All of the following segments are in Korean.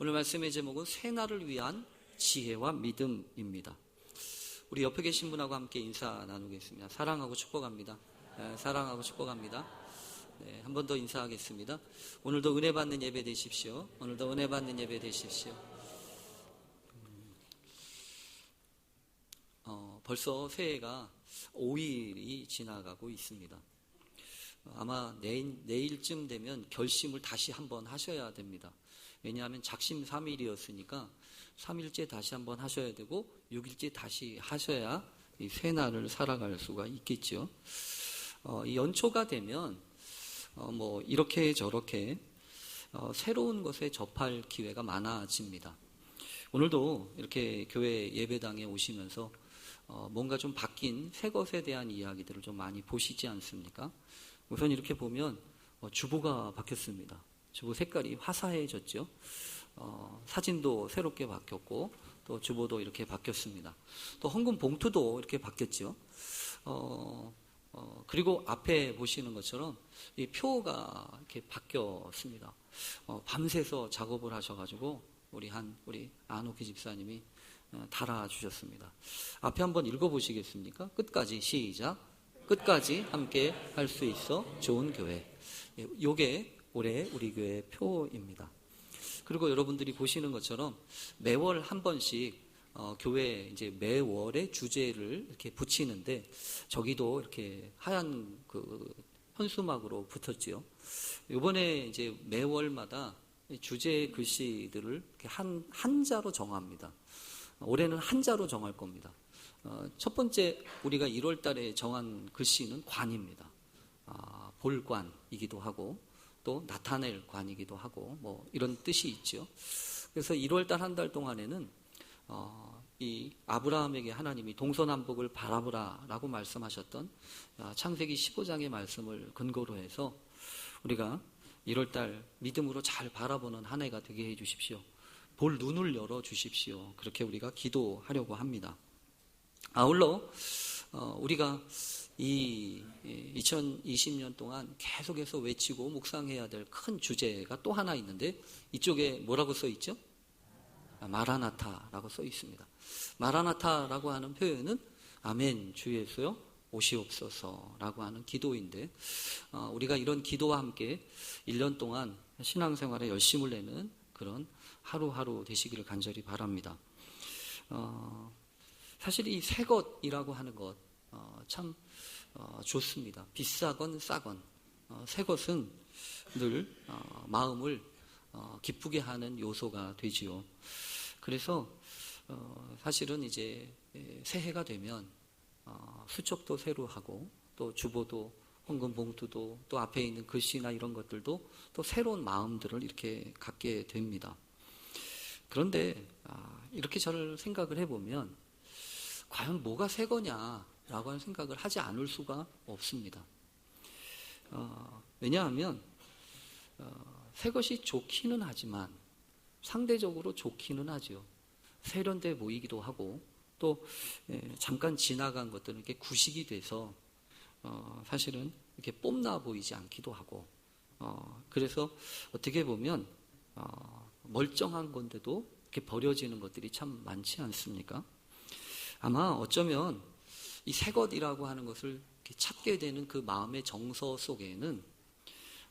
오늘 말씀의 제목은 새날을 위한 지혜와 믿음입니다. 우리 옆에 계신 분하고 함께 인사 나누겠습니다. 사랑하고 축복합니다. 네, 사랑하고 축복합니다. 네, 한 번 더 인사하겠습니다. 오늘도 은혜 받는 예배 되십시오. 오늘도 은혜 받는 예배 되십시오. 음, 어, 벌써 새해가 5일이 지나가고 있습니다. 아마 내일, 내일쯤 되면 결심을 다시 한번 하셔야 됩니다. 왜냐하면 작심 3일이었으니까 3일째 다시 한번 하셔야 되고 6일째 다시 하셔야 이 새날을 살아갈 수가 있겠죠. 어, 이 연초가 되면 어, 뭐 이렇게 저렇게 어, 새로운 것에 접할 기회가 많아집니다. 오늘도 이렇게 교회 예배당에 오시면서 어, 뭔가 좀 바뀐 새 것에 대한 이야기들을 좀 많이 보시지 않습니까? 우선 이렇게 보면 어, 주보가 바뀌었습니다. 주보 색깔이 화사해졌죠. 어, 사진도 새롭게 바뀌었고 또 주보도 이렇게 바뀌었습니다. 또 헌금 봉투도 이렇게 바뀌었죠. 어, 어, 그리고 앞에 보시는 것처럼 이 표가 이렇게 바뀌었습니다. 어, 밤새서 작업을 하셔가지고 우리 한 우리 안옥희 집사님이 어, 달아주셨습니다. 앞에 한번 읽어보시겠습니까? 끝까지 시작. 끝까지 함께 할 수 있어 좋은 교회. 예, 요게 올해 우리 교회 표입니다. 그리고 여러분들이 보시는 것처럼 매월 한 번씩 어, 교회 이제 매월의 주제를 이렇게 붙이는데 저기도 이렇게 하얀 그 현수막으로 붙었지요. 이번에 이제 매월마다 주제 글씨들을 한 한자로 정합니다. 올해는 한자로 정할 겁니다. 어, 첫 번째 우리가 1월 달에 정한 글씨는 관입니다. 아, 볼관이기도 하고 또 나타낼 관이기도 하고 뭐 이런 뜻이 있죠. 그래서 1월 달 한 달 동안에는 어, 이 아브라함에게 하나님이 동서남북을 바라보라라고 말씀하셨던 아, 창세기 15장의 말씀을 근거로 해서 우리가 1월 달 믿음으로 잘 바라보는 한 해가 되게 해 주십시오. 볼 눈을 열어 주십시오. 그렇게 우리가 기도하려고 합니다. 아울러 어, 우리가 이 2020년 동안 계속해서 외치고 묵상해야 될 큰 주제가 또 하나 있는데 이쪽에 뭐라고 써 있죠? 아, 마라나타라고 써 있습니다. 마라나타라고 하는 표현은 아멘 주 예수여 오시옵소서라고 하는 기도인데 어, 우리가 이런 기도와 함께 1년 동안 신앙생활에 열심을 내는 그런 하루하루 되시기를 간절히 바랍니다. 어, 사실 이 새 것이라고 하는 것 참 어, 어, 좋습니다. 비싸건 싸건 어, 새 것은 늘 어, 마음을 어, 기쁘게 하는 요소가 되지요. 그래서 어, 사실은 이제 새해가 되면 수첩도 새로 하고 또 주보도 헌금 봉투도 또 앞에 있는 글씨나 이런 것들도 또 새로운 마음들을 이렇게 갖게 됩니다. 그런데 아, 이렇게 저를 생각을 해보면 과연 뭐가 새 거냐 라고 하는 생각을 하지 않을 수가 없습니다. 어, 왜냐하면 어, 새 것이 좋기는 하지만 상대적으로 좋기는 하죠. 세련돼 보이기도 하고 또 예, 잠깐 지나간 것들은 이렇게 구식이 돼서 어, 사실은 이렇게 뽐나 보이지 않기도 하고 어, 그래서 어떻게 보면 어, 멀쩡한 건데도 이렇게 버려지는 것들이 참 많지 않습니까? 아마 어쩌면 이 새 것이라고 하는 것을 찾게 되는 그 마음의 정서 속에는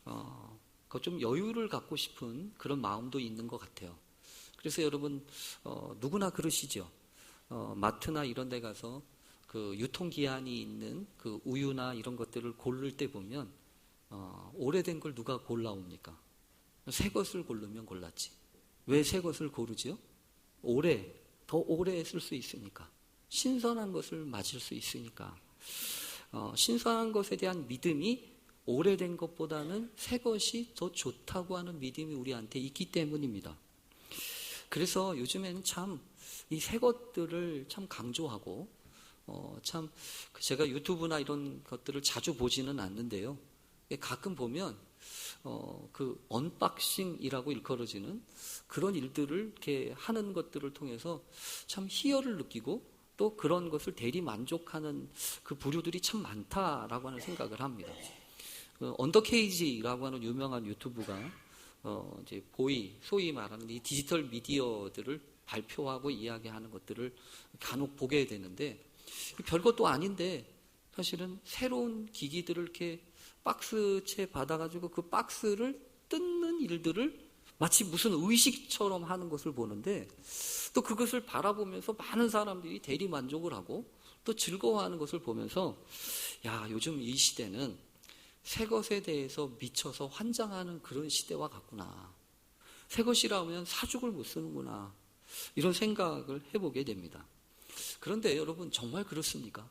어, 좀 여유를 갖고 싶은 그런 마음도 있는 것 같아요. 그래서 여러분 어, 누구나 그러시죠. 어, 마트나 이런 데 가서 그 유통기한이 있는 그 우유나 이런 것들을 고를 때 보면 어, 오래된 걸 누가 골라옵니까? 새 것을 고르면 골랐지. 왜 새 것을 고르죠? 오래, 더 오래 쓸 수 있으니까. 신선한 것을 맞을 수 있으니까 어, 신선한 것에 대한 믿음이 오래된 것보다는 새 것이 더 좋다고 하는 믿음이 우리한테 있기 때문입니다. 그래서 요즘에는 참이 새 것들을 참 강조하고 어, 참 제가 유튜브나 이런 것들을 자주 보지는 않는데요. 가끔 보면 어, 그 언박싱이라고 일컬어지는 그런 일들을 이렇게 하는 것들을 통해서 참 희열을 느끼고 또 그런 것을 대리 만족하는 그 부류들이 참 많다라고 하는 생각을 합니다. 그 언더케이지라고 하는 유명한 유튜브가 어, 이제 보이, 소위 말하는 이 디지털 미디어들을 발표하고 이야기하는 것들을 간혹 보게 되는데 별것도 아닌데 사실은 새로운 기기들을 이렇게 박스채 받아가지고 그 박스를 뜯는 일들을 마치 무슨 의식처럼 하는 것을 보는데 또 그것을 바라보면서 많은 사람들이 대리 만족을 하고 또 즐거워하는 것을 보면서 야 요즘 이 시대는 새 것에 대해서 미쳐서 환장하는 그런 시대와 같구나. 새 것이라면 사죽을 못 쓰는구나. 이런 생각을 해보게 됩니다. 그런데 여러분 정말 그렇습니까?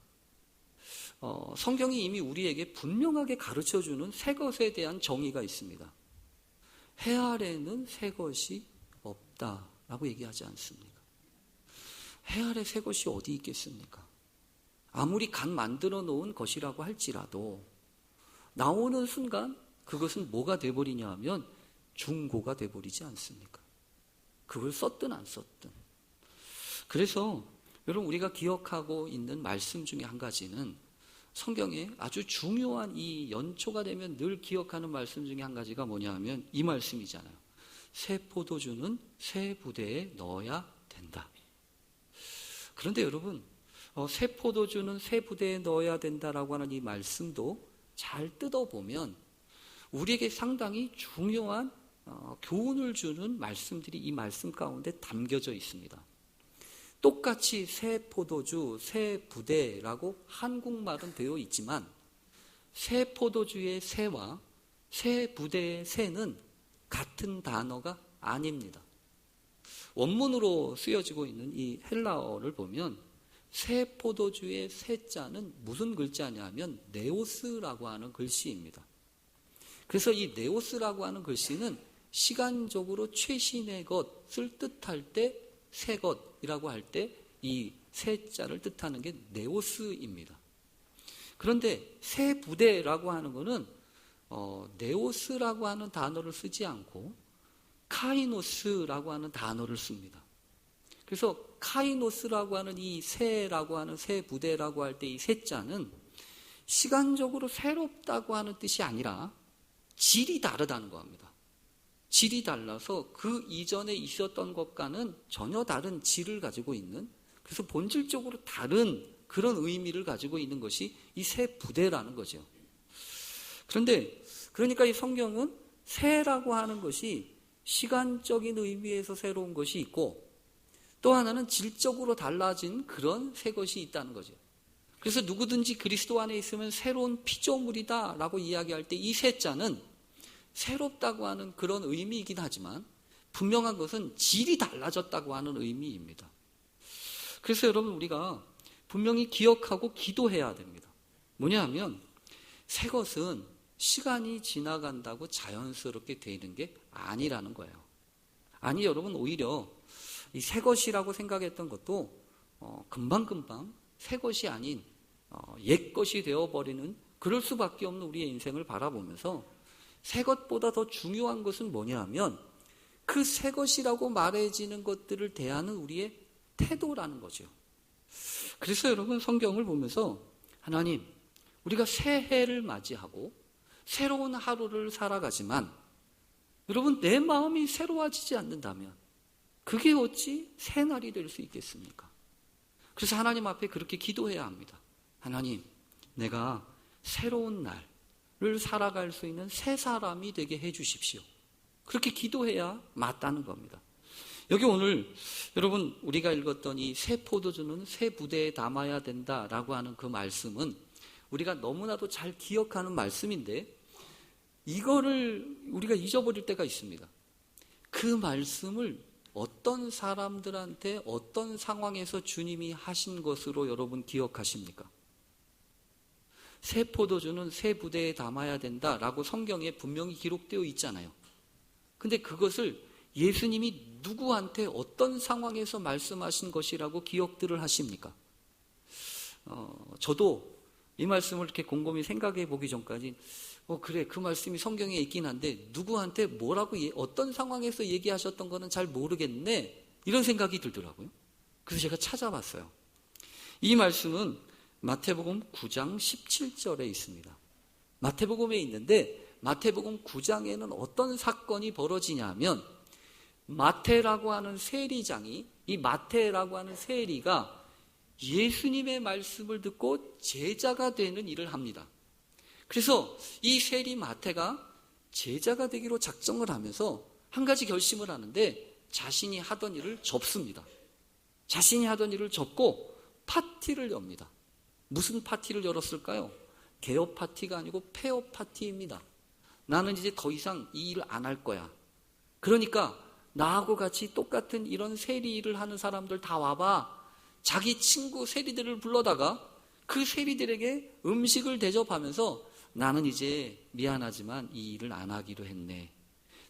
어, 성경이 이미 우리에게 분명하게 가르쳐 주는 새 것에 대한 정의가 있습니다. 해 아래는 새 것이 없다 라고 얘기하지 않습니까? 해 아래 새 것이 어디 있겠습니까? 아무리 간 만들어 놓은 것이라고 할지라도 나오는 순간 그것은 뭐가 돼버리냐 하면 중고가 돼버리지 않습니까? 그걸 썼든 안 썼든. 그래서 여러분 우리가 기억하고 있는 말씀 중에 한 가지는 성경에 아주 중요한 이 연초가 되면 늘 기억하는 말씀 중에 한 가지가 뭐냐 하면 이 말씀이잖아요. 새 포도주는 새 부대에 넣어야 된다. 그런데 여러분, 어, 새 포도주는 새 부대에 넣어야 된다라고 하는 이 말씀도 잘 뜯어보면 우리에게 상당히 중요한 어, 교훈을 주는 말씀들이 이 말씀 가운데 담겨져 있습니다. 똑같이 새 포도주, 새 부대라고 한국말은 되어 있지만 새 포도주의 새와 새 부대의 새는 같은 단어가 아닙니다. 원문으로 쓰여지고 있는 이 헬라어를 보면 새 포도주의 새 자는 무슨 글자냐면 네오스라고 하는 글씨입니다. 그래서 이 네오스라고 하는 글씨는 시간적으로 최신의 것을 뜻할 때 새 것이라고 할 때 이 새 자를 뜻하는 게 네오스입니다. 그런데 새 부대라고 하는 것은 어, 네오스라고 하는 단어를 쓰지 않고 카이노스라고 하는 단어를 씁니다. 그래서 카이노스라고 하는 이 새라고 하는 새 부대라고 할 때 이 새자는 시간적으로 새롭다고 하는 뜻이 아니라 질이 다르다는 겁니다. 질이 달라서 그 이전에 있었던 것과는 전혀 다른 질을 가지고 있는 그래서 본질적으로 다른 그런 의미를 가지고 있는 것이 이 새 부대라는 거죠. 그런데 그러니까 이 성경은 새라고 하는 것이 시간적인 의미에서 새로운 것이 있고 또 하나는 질적으로 달라진 그런 새 것이 있다는 거죠. 그래서 누구든지 그리스도 안에 있으면 새로운 피조물이다라고 이야기할 때 이 새 자는 새롭다고 하는 그런 의미이긴 하지만 분명한 것은 질이 달라졌다고 하는 의미입니다. 그래서 여러분 우리가 분명히 기억하고 기도해야 됩니다. 뭐냐 하면 새 것은 시간이 지나간다고 자연스럽게 되는 게 아니라는 거예요. 아니 여러분 오히려 이 새 것이라고 생각했던 것도 어, 금방금방 새 것이 아닌 어, 옛 것이 되어버리는 그럴 수밖에 없는 우리의 인생을 바라보면서 새 것보다 더 중요한 것은 뭐냐 하면 그 새 것이라고 말해지는 것들을 대하는 우리의 태도라는 거죠. 그래서 여러분 성경을 보면서 하나님 우리가 새해를 맞이하고 새로운 하루를 살아가지만 여러분 내 마음이 새로워지지 않는다면 그게 어찌 새 날이 될 수 있겠습니까? 그래서 하나님 앞에 그렇게 기도해야 합니다. 하나님, 내가 새로운 날을 살아갈 수 있는 새 사람이 되게 해 주십시오. 그렇게 기도해야 맞다는 겁니다. 여기 오늘 여러분 우리가 읽었던 이 새 포도주는 새 부대에 담아야 된다라고 하는 그 말씀은 우리가 너무나도 잘 기억하는 말씀인데 이거를 우리가 잊어버릴 때가 있습니다. 그 말씀을 어떤 사람들한테 어떤 상황에서 주님이 하신 것으로 여러분 기억하십니까? 새 포도주는 새 부대에 담아야 된다라고 성경에 분명히 기록되어 있잖아요. 근데 그것을 예수님이 누구한테 어떤 상황에서 말씀하신 것이라고 기억들을 하십니까? 어, 저도 이 말씀을 이렇게 곰곰이 생각해 보기 전까지 어, 그래, 그 말씀이 성경에 있긴 한데, 누구한테 뭐라고, 어떤 상황에서 얘기하셨던 거는 잘 모르겠네. 이런 생각이 들더라고요. 그래서 제가 찾아봤어요. 이 말씀은 마태복음 9장 17절에 있습니다. 마태복음에 있는데, 마태복음 9장에는 어떤 사건이 벌어지냐면 마태라고 하는 세리장이 이 마태라고 하는 세리가 예수님의 말씀을 듣고 제자가 되는 일을 합니다. 그래서 이 세리 마태가 제자가 되기로 작정을 하면서 한 가지 결심을 하는데 자신이 하던 일을 접습니다. 자신이 하던 일을 접고 파티를 엽니다. 무슨 파티를 열었을까요? 개업 파티가 아니고 폐업 파티입니다. 나는 이제 더 이상 이 일을 안 할 거야. 그러니까 나하고 같이 똑같은 이런 세리 일을 하는 사람들 다 와봐. 자기 친구 세리들을 불러다가 그 세리들에게 음식을 대접하면서 나는 이제 미안하지만 이 일을 안 하기로 했네.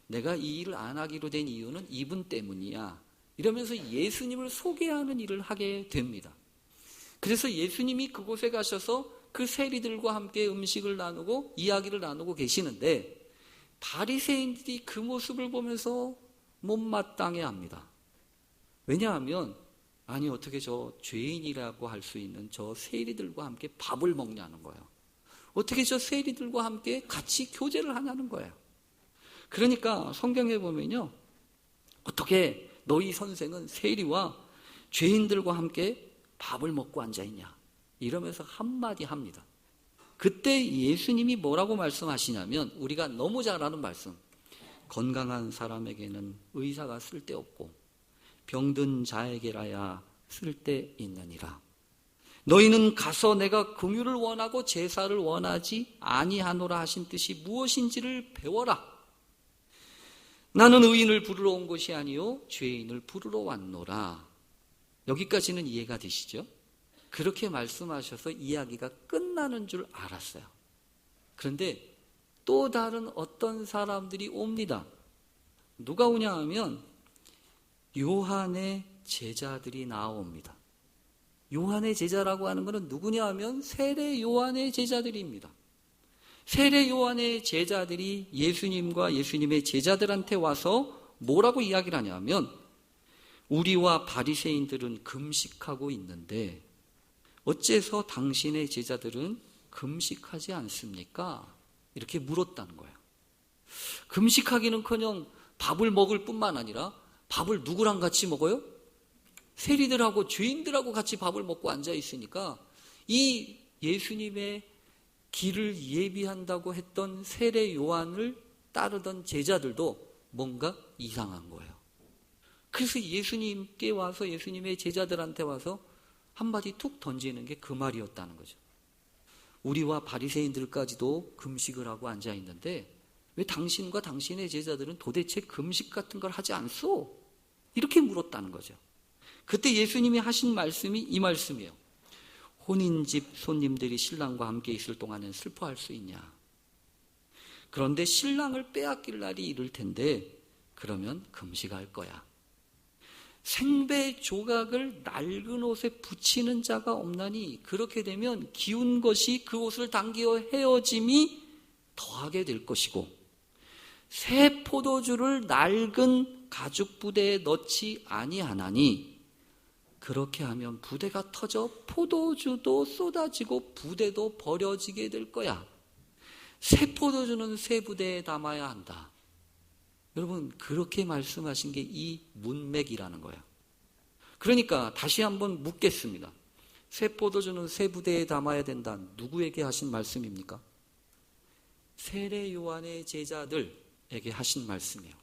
내가 이 일을 안 하기로 된 이유는 이분 때문이야. 이러면서 예수님을 소개하는 일을 하게 됩니다. 그래서 예수님이 그곳에 가셔서 그 세리들과 함께 음식을 나누고 이야기를 나누고 계시는데 바리새인들이 그 모습을 보면서 못마땅해 합니다. 왜냐하면 아니 어떻게 저 죄인이라고 할 수 있는 저 세리들과 함께 밥을 먹냐는 거예요. 어떻게 저 세리들과 함께 같이 교제를 하냐는 거예요. 그러니까 성경에 보면요. 어떻게 너희 선생은 세리와 죄인들과 함께 밥을 먹고 앉아 있냐? 이러면서 한마디 합니다. 그때 예수님이 뭐라고 말씀하시냐면 우리가 너무 잘 아는 말씀. 건강한 사람에게는 의사가 쓸데없고 병든 자에게라야 쓸데있느니라. 너희는 가서 내가 긍휼을 원하고 제사를 원하지 아니하노라 하신 뜻이 무엇인지를 배워라. 나는 의인을 부르러 온 것이 아니요 죄인을 부르러 왔노라. 여기까지는 이해가 되시죠? 그렇게 말씀하셔서 이야기가 끝나는 줄 알았어요. 그런데 또 다른 어떤 사람들이 옵니다. 누가 오냐 하면 요한의 제자들이 나옵니다. 요한의 제자라고 하는 것은 누구냐 하면 세례 요한의 제자들입니다. 세례 요한의 제자들이 예수님과 예수님의 제자들한테 와서 뭐라고 이야기를 하냐면 우리와 바리새인들은 금식하고 있는데 어째서 당신의 제자들은 금식하지 않습니까? 이렇게 물었다는 거예요. 금식하기는커녕 밥을 먹을 뿐만 아니라 밥을 누구랑 같이 먹어요? 세리들하고 죄인들하고 같이 밥을 먹고 앉아 있으니까 이 예수님의 길을 예비한다고 했던 세례 요한을 따르던 제자들도 뭔가 이상한 거예요. 그래서 예수님께 와서 예수님의 제자들한테 와서 한마디 툭 던지는 게 그 말이었다는 거죠. 우리와 바리새인들까지도 금식을 하고 앉아 있는데 왜 당신과 당신의 제자들은 도대체 금식 같은 걸 하지 않소? 이렇게 물었다는 거죠. 그때 예수님이 하신 말씀이 이 말씀이에요. 혼인집 손님들이 신랑과 함께 있을 동안은 슬퍼할 수 있냐? 그런데 신랑을 빼앗길 날이 이를 텐데 그러면 금식할 거야. 생배 조각을 낡은 옷에 붙이는 자가 없나니 그렇게 되면 기운 것이 그 옷을 당겨 헤어짐이 더하게 될 것이고 새 포도주를 낡은 가죽 부대에 넣지 아니하나니 그렇게 하면 부대가 터져 포도주도 쏟아지고 부대도 버려지게 될 거야. 새 포도주는 새 부대에 담아야 한다. 여러분, 그렇게 말씀하신 게 이 문맥이라는 거예요. 그러니까 다시 한번 묻겠습니다. 새 포도주는 새 부대에 담아야 된다. 누구에게 하신 말씀입니까? 세례 요한의 제자들에게 하신 말씀이에요.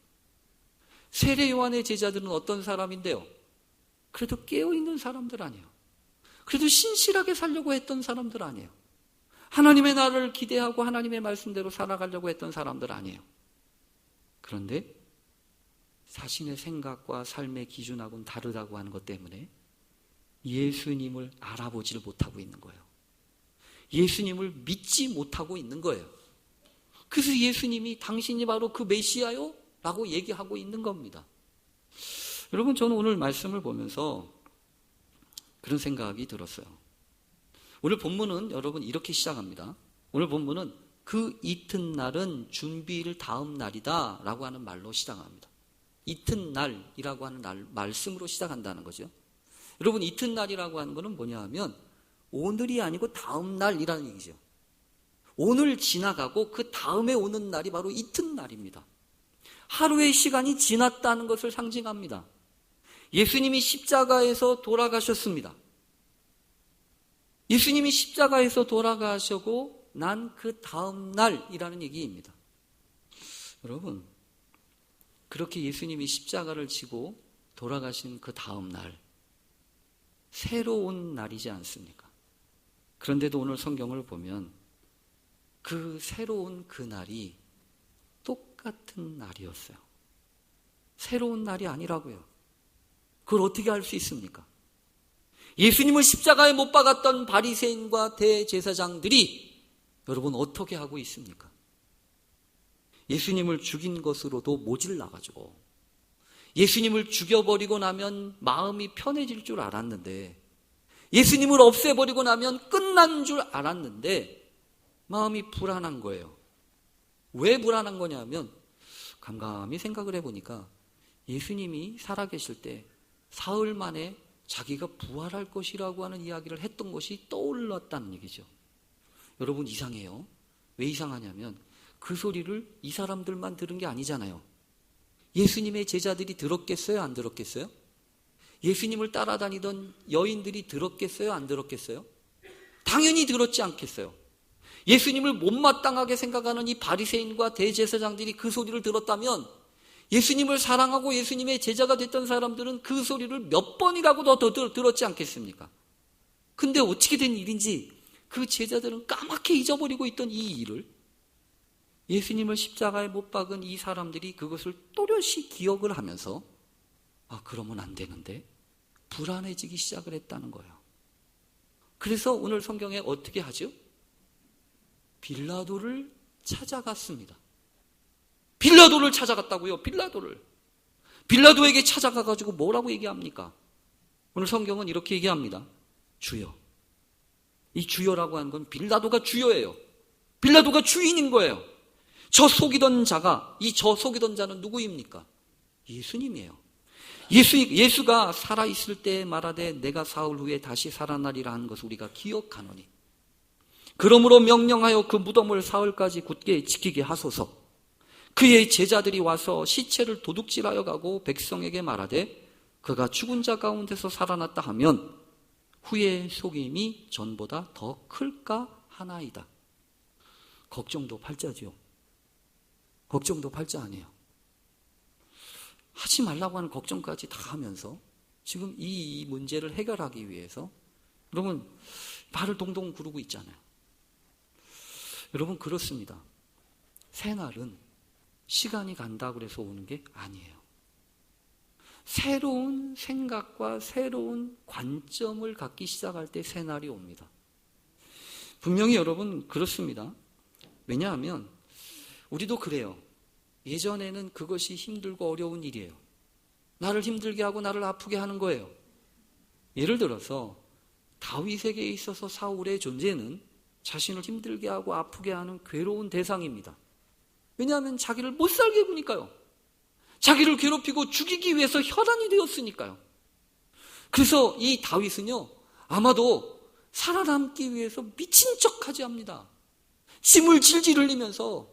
세례 요한의 제자들은 어떤 사람인데요? 그래도 깨어있는 사람들 아니에요. 그래도 신실하게 살려고 했던 사람들 아니에요. 하나님의 나라를 기대하고 하나님의 말씀대로 살아가려고 했던 사람들 아니에요. 그런데 자신의 생각과 삶의 기준하고는 다르다고 하는 것 때문에 예수님을 알아보지를 못하고 있는 거예요. 예수님을 믿지 못하고 있는 거예요. 그래서 예수님이 당신이 바로 그 메시아요? 라고 얘기하고 있는 겁니다. 여러분, 저는 오늘 말씀을 보면서 그런 생각이 들었어요. 오늘 본문은 여러분 이렇게 시작합니다. 오늘 본문은 그 이튿날은 준비일 다음 날이다 라고 하는 말로 시작합니다. 이튿날이라고 하는 날, 말씀으로 시작한다는 거죠. 여러분, 이튿날이라고 하는 것은 뭐냐 하면 오늘이 아니고 다음 날이라는 얘기죠. 오늘 지나가고 그 다음에 오는 날이 바로 이튿날입니다. 하루의 시간이 지났다는 것을 상징합니다. 예수님이 십자가에서 돌아가셨습니다. 예수님이 십자가에서 돌아가시고 난 그 다음 날이라는 얘기입니다. 여러분, 그렇게 예수님이 십자가를 지고 돌아가신 그 다음 날, 새로운 날이지 않습니까? 그런데도 오늘 성경을 보면 그 새로운 그 날이 똑같은 날이었어요. 새로운 날이 아니라고요. 그걸 어떻게 알 수 있습니까? 예수님을 십자가에 못 박았던 바리새인과 대제사장들이 여러분 어떻게 하고 있습니까? 예수님을 죽인 것으로도 모질라가지고 예수님을 죽여버리고 나면 마음이 편해질 줄 알았는데 예수님을 없애버리고 나면 끝난 줄 알았는데 마음이 불안한 거예요. 왜 불안한 거냐면 감감히 생각을 해보니까 예수님이 살아계실 때 사흘 만에 자기가 부활할 것이라고 하는 이야기를 했던 것이 떠올랐다는 얘기죠. 여러분 이상해요. 왜 이상하냐면 그 소리를 이 사람들만 들은 게 아니잖아요. 예수님의 제자들이 들었겠어요? 안 들었겠어요? 예수님을 따라다니던 여인들이 들었겠어요? 안 들었겠어요? 당연히 들었지 않겠어요. 예수님을 못마땅하게 생각하는 이 바리새인과 대제사장들이 그 소리를 들었다면 예수님을 사랑하고 예수님의 제자가 됐던 사람들은 그 소리를 몇 번이라고 더, 더 들었지 않겠습니까? 근데 어떻게 된 일인지 그 제자들은 까맣게 잊어버리고 있던 이 일을 예수님을 십자가에 못 박은 이 사람들이 그것을 또렷이 기억을 하면서 아, 그러면 안 되는데 불안해지기 시작을 했다는 거예요. 그래서 오늘 성경에 어떻게 하죠? 빌라도를 찾아갔습니다. 빌라도를 찾아갔다고요. 빌라도를. 빌라도에게 찾아가 가지고 뭐라고 얘기합니까? 오늘 성경은 이렇게 얘기합니다. 주여. 이 주여라고 하는 건 빌라도가 주여예요. 빌라도가 주인인 거예요. 저 속이던 자가 이 저 속이던 자는 누구입니까? 예수님이에요. 예수 예수가 살아 있을 때 말하되 내가 사흘 후에 다시 살아나리라 하는 것을 우리가 기억하노니 그러므로 명령하여 그 무덤을 사흘까지 굳게 지키게 하소서. 그의 제자들이 와서 시체를 도둑질하여 가고 백성에게 말하되 그가 죽은 자 가운데서 살아났다 하면 후의 속임이 전보다 더 클까 하나이다. 걱정도 팔자지요. 걱정도 팔자 아니에요. 하지 말라고 하는 걱정까지 다 하면서 지금 이 문제를 해결하기 위해서 여러분 발을 동동 구르고 있잖아요. 여러분 그렇습니다. 새날은 시간이 간다고 해서 오는 게 아니에요. 새로운 생각과 새로운 관점을 갖기 시작할 때 새날이 옵니다. 분명히 여러분 그렇습니다. 왜냐하면 우리도 그래요. 예전에는 그것이 힘들고 어려운 일이에요. 나를 힘들게 하고 나를 아프게 하는 거예요. 예를 들어서 다윗에게 있어서 사울의 존재는 자신을 힘들게 하고 아프게 하는 괴로운 대상입니다. 왜냐하면 자기를 못 살게 구니까요. 자기를 괴롭히고 죽이기 위해서 혈안이 되었으니까요. 그래서 이 다윗은요, 아마도 살아남기 위해서 미친 척 하지 합니다. 침을 질질 흘리면서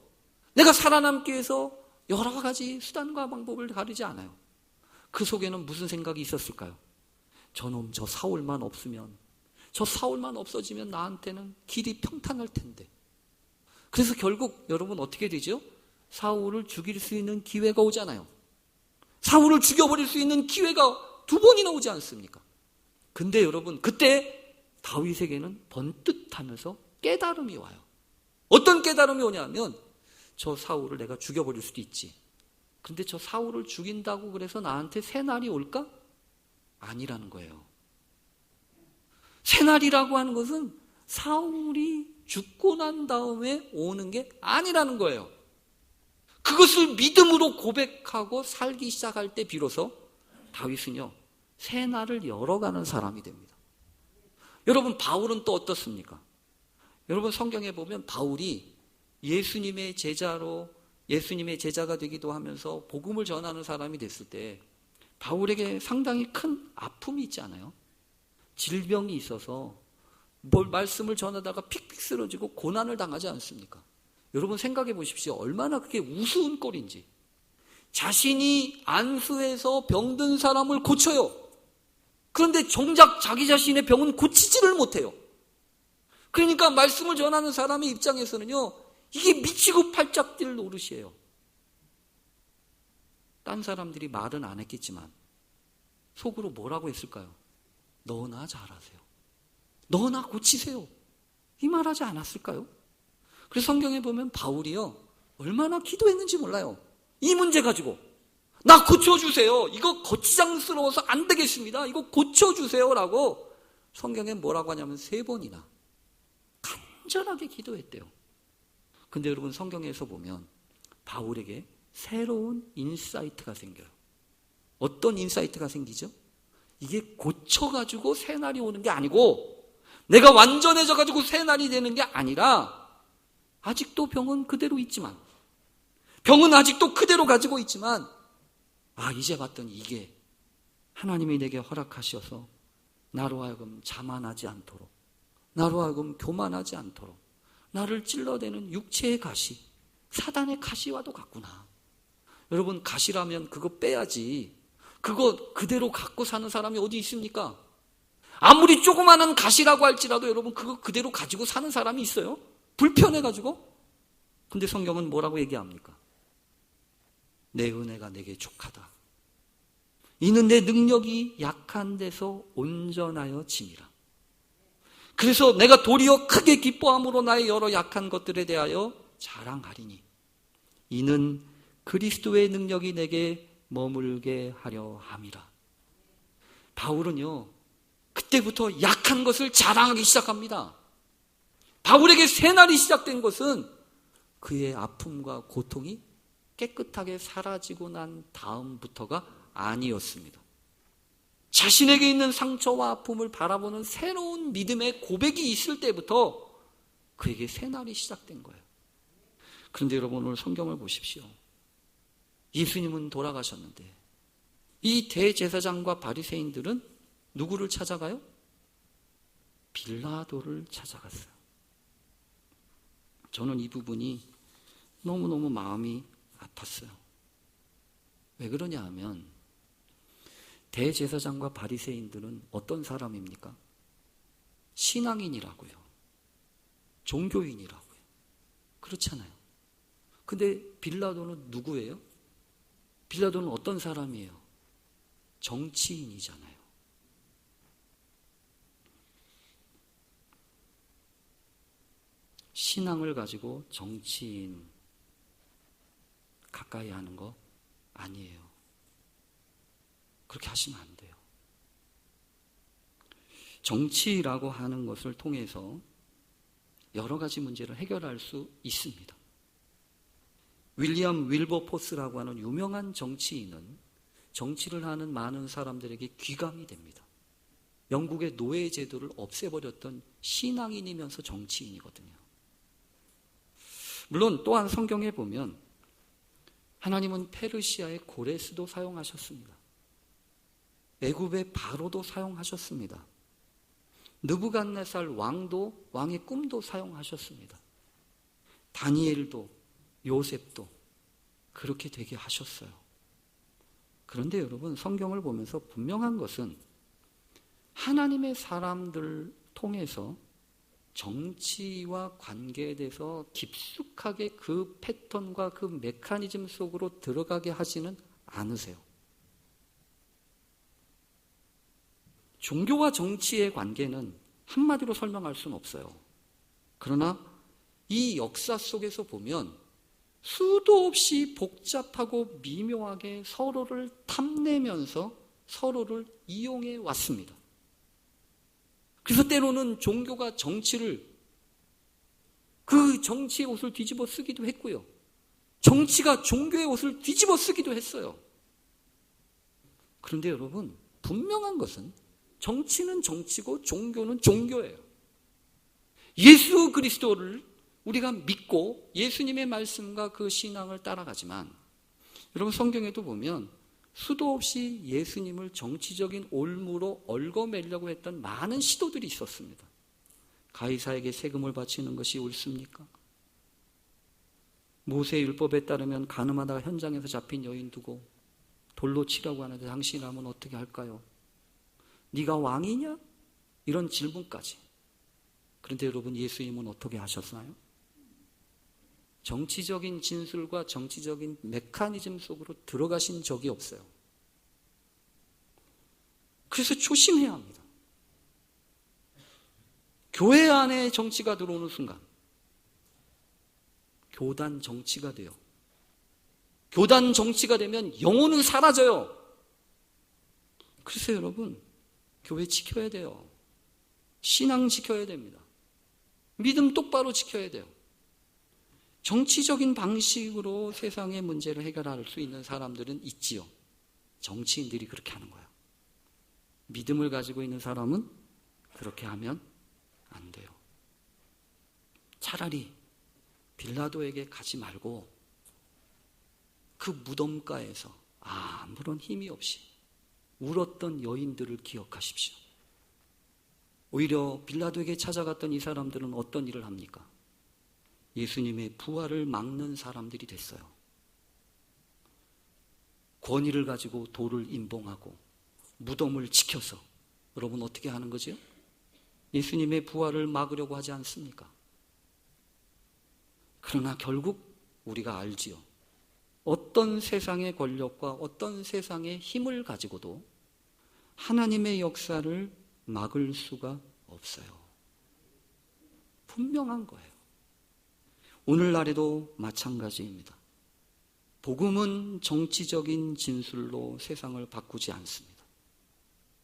내가 살아남기 위해서 여러 가지 수단과 방법을 가리지 않아요. 그 속에는 무슨 생각이 있었을까요? 저놈, 저 사울만 없으면, 저 사울만 없어지면 나한테는 길이 평탄할 텐데. 그래서 결국 여러분 어떻게 되죠? 사울을 죽일 수 있는 기회가 오잖아요. 사울을 죽여버릴 수 있는 기회가 두 번이나 오지 않습니까? 근데 여러분, 그때 다윗에게는 번뜩하면서 깨달음이 와요. 어떤 깨달음이 오냐면, 저 사울을 내가 죽여버릴 수도 있지. 근데 저 사울을 죽인다고 그래서 나한테 새날이 올까? 아니라는 거예요. 새날이라고 하는 것은 사울이 죽고 난 다음에 오는 게 아니라는 거예요. 그것을 믿음으로 고백하고 살기 시작할 때 비로소 다윗은요, 새날을 열어가는 사람이 됩니다. 여러분, 바울은 또 어떻습니까? 여러분, 성경에 보면 바울이 예수님의 제자로 예수님의 제자가 되기도 하면서 복음을 전하는 사람이 됐을 때 바울에게 상당히 큰 아픔이 있지 않아요? 질병이 있어서 뭘 말씀을 전하다가 픽픽 쓰러지고 고난을 당하지 않습니까? 여러분 생각해 보십시오. 얼마나 그게 우스운 꼴인지. 자신이 안수해서 병든 사람을 고쳐요. 그런데 정작 자기 자신의 병은 고치지를 못해요. 그러니까 말씀을 전하는 사람의 입장에서는요, 이게 미치고 팔짝 뛸 노릇이에요. 딴 사람들이 말은 안 했겠지만, 속으로 뭐라고 했을까요? 너나 잘하세요. 너나 고치세요. 이 말 하지 않았을까요? 그래서 성경에 보면 바울이요, 얼마나 기도했는지 몰라요. 이 문제 가지고. 나 고쳐주세요. 이거 거치장스러워서 안 되겠습니다. 이거 고쳐주세요 라고 성경에 뭐라고 하냐면 세 번이나 간절하게 기도했대요. 근데 여러분 성경에서 보면 바울에게 새로운 인사이트가 생겨요. 어떤 인사이트가 생기죠? 이게 고쳐가지고 새 날이 오는 게 아니고 내가 완전해져가지고 새 날이 되는 게 아니라 아직도 병은 그대로 있지만 병은 아직도 그대로 가지고 있지만 아 이제 봤더니 이게 하나님이 내게 허락하셔서 나로 하여금 자만하지 않도록 나로 하여금 교만하지 않도록 나를 찔러대는 육체의 가시 사단의 가시와도 같구나 여러분 가시라면 그거 빼야지 그거 그대로 갖고 사는 사람이 어디 있습니까? 아무리 조그마한 가시라고 할지라도 여러분 그거 그대로 가지고 사는 사람이 있어요? 불편해가지고? 근데 성경은 뭐라고 얘기합니까? 내 은혜가 내게 족하다. 이는 내 능력이 약한 데서 온전하여 짐이라. 그래서 내가 도리어 크게 기뻐함으로 나의 여러 약한 것들에 대하여 자랑하리니. 이는 그리스도의 능력이 내게 머물게 하려 함이라. 바울은요, 그때부터 약한 것을 자랑하기 시작합니다. 바울에게 새날이 시작된 것은 그의 아픔과 고통이 깨끗하게 사라지고 난 다음부터가 아니었습니다. 자신에게 있는 상처와 아픔을 바라보는 새로운 믿음의 고백이 있을 때부터 그에게 새날이 시작된 거예요. 그런데 여러분 오늘 성경을 보십시오. 예수님은 돌아가셨는데 이 대제사장과 바리새인들은 누구를 찾아가요? 빌라도를 찾아갔어요. 저는 이 부분이 너무너무 마음이 아팠어요. 왜 그러냐 하면 대제사장과 바리새인들은 어떤 사람입니까? 신앙인이라고요. 종교인이라고요. 그렇잖아요. 근데 빌라도는 누구예요? 빌라도는 어떤 사람이에요? 정치인이잖아요. 신앙을 가지고 정치인 가까이 하는 거 아니에요. 그렇게 하시면 안 돼요. 정치라고 하는 것을 통해서 여러 가지 문제를 해결할 수 있습니다. 윌리엄 윌버포스라고 하는 유명한 정치인은 정치를 하는 많은 사람들에게 귀감이 됩니다. 영국의 노예 제도를 없애버렸던 신앙인이면서 정치인이거든요. 물론 또한 성경에 보면 하나님은 페르시아의 고레스도 사용하셨습니다. 애굽의 바로도 사용하셨습니다. 느부갓네살 왕도 왕의 꿈도 사용하셨습니다. 다니엘도 요셉도 그렇게 되게 하셨어요. 그런데 여러분 성경을 보면서 분명한 것은 하나님의 사람들 통해서 정치와 관계에 대해서 깊숙하게 그 패턴과 그 메커니즘 속으로 들어가게 하지는 않으세요. 종교와 정치의 관계는 한마디로 설명할 수는 없어요. 그러나 이 역사 속에서 보면 수도 없이 복잡하고 미묘하게 서로를 탐내면서 서로를 이용해 왔습니다. 그래서 때로는 종교가 정치를 그 정치의 옷을 뒤집어 쓰기도 했고요. 정치가 종교의 옷을 뒤집어 쓰기도 했어요. 그런데 여러분, 분명한 것은 정치는 정치고 종교는 종교예요. 예수 그리스도를 우리가 믿고 예수님의 말씀과 그 신앙을 따라가지만 여러분 성경에도 보면 수도 없이 예수님을 정치적인 올무로 얽어매려고 했던 많은 시도들이 있었습니다. 가이사에게 세금을 바치는 것이 옳습니까? 모세 율법에 따르면 가늠하다가 현장에서 잡힌 여인 두고 돌로 치라고 하는데 당신이라면 어떻게 할까요? 네가 왕이냐? 이런 질문까지. 그런데 여러분 예수님은 어떻게 하셨나요? 정치적인 진술과 정치적인 메커니즘 속으로 들어가신 적이 없어요. 그래서 조심해야 합니다. 교회 안에 정치가 들어오는 순간, 교단 정치가 돼요. 교단 정치가 되면 영혼은 사라져요. 그래서 여러분, 교회 지켜야 돼요. 신앙 지켜야 됩니다. 믿음 똑바로 지켜야 돼요. 정치적인 방식으로 세상의 문제를 해결할 수 있는 사람들은 있지요. 정치인들이 그렇게 하는 거예요. 믿음을 가지고 있는 사람은 그렇게 하면 안 돼요. 차라리 빌라도에게 가지 말고 그 무덤가에서 아무런 힘이 없이 울었던 여인들을 기억하십시오. 오히려 빌라도에게 찾아갔던 이 사람들은 어떤 일을 합니까? 예수님의 부활을 막는 사람들이 됐어요. 권위를 가지고 돌을 임봉하고 무덤을 지켜서 여러분 어떻게 하는 거죠? 예수님의 부활을 막으려고 하지 않습니까? 그러나 결국 우리가 알지요. 어떤 세상의 권력과 어떤 세상의 힘을 가지고도 하나님의 역사를 막을 수가 없어요. 분명한 거예요. 오늘날에도 마찬가지입니다. 복음은 정치적인 진술로 세상을 바꾸지 않습니다.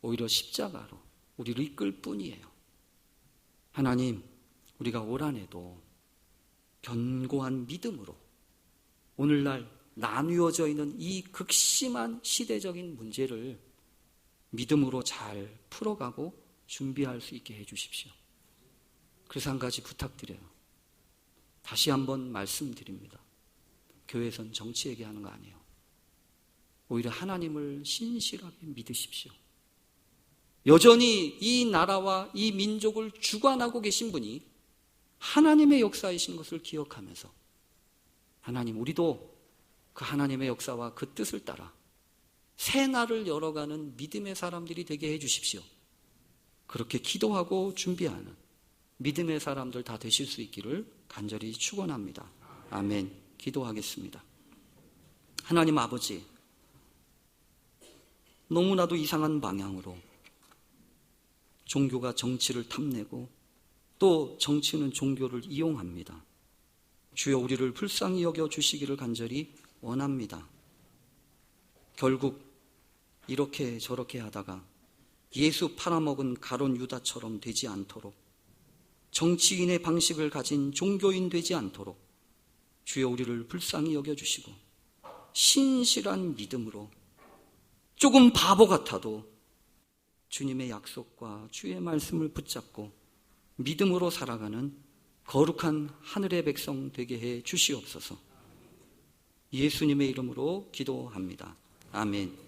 오히려 십자가로 우리를 이끌 뿐이에요. 하나님, 우리가 올 한해도 견고한 믿음으로 오늘날 나뉘어져 있는 이 극심한 시대적인 문제를 믿음으로 잘 풀어가고 준비할 수 있게 해주십시오. 그래서 한 가지 부탁드려요. 다시 한번 말씀드립니다. 교회에선 정치 얘기하는 거 아니에요. 오히려 하나님을 신실하게 믿으십시오. 여전히 이 나라와 이 민족을 주관하고 계신 분이 하나님의 역사이신 것을 기억하면서 하나님 우리도 그 하나님의 역사와 그 뜻을 따라 새 날을 열어가는 믿음의 사람들이 되게 해 주십시오. 그렇게 기도하고 준비하는 믿음의 사람들 다 되실 수 있기를 간절히 축원합니다. 아멘. 기도하겠습니다. 하나님 아버지, 너무나도 이상한 방향으로 종교가 정치를 탐내고 또 정치는 종교를 이용합니다. 주여 우리를 불쌍히 여겨 주시기를 간절히 원합니다. 결국 이렇게 저렇게 하다가 예수 팔아먹은 가론 유다처럼 되지 않도록 정치인의 방식을 가진 종교인 되지 않도록 주여 우리를 불쌍히 여겨주시고 신실한 믿음으로 조금 바보 같아도 주님의 약속과 주의 말씀을 붙잡고 믿음으로 살아가는 거룩한 하늘의 백성 되게 해 주시옵소서. 예수님의 이름으로 기도합니다. 아멘.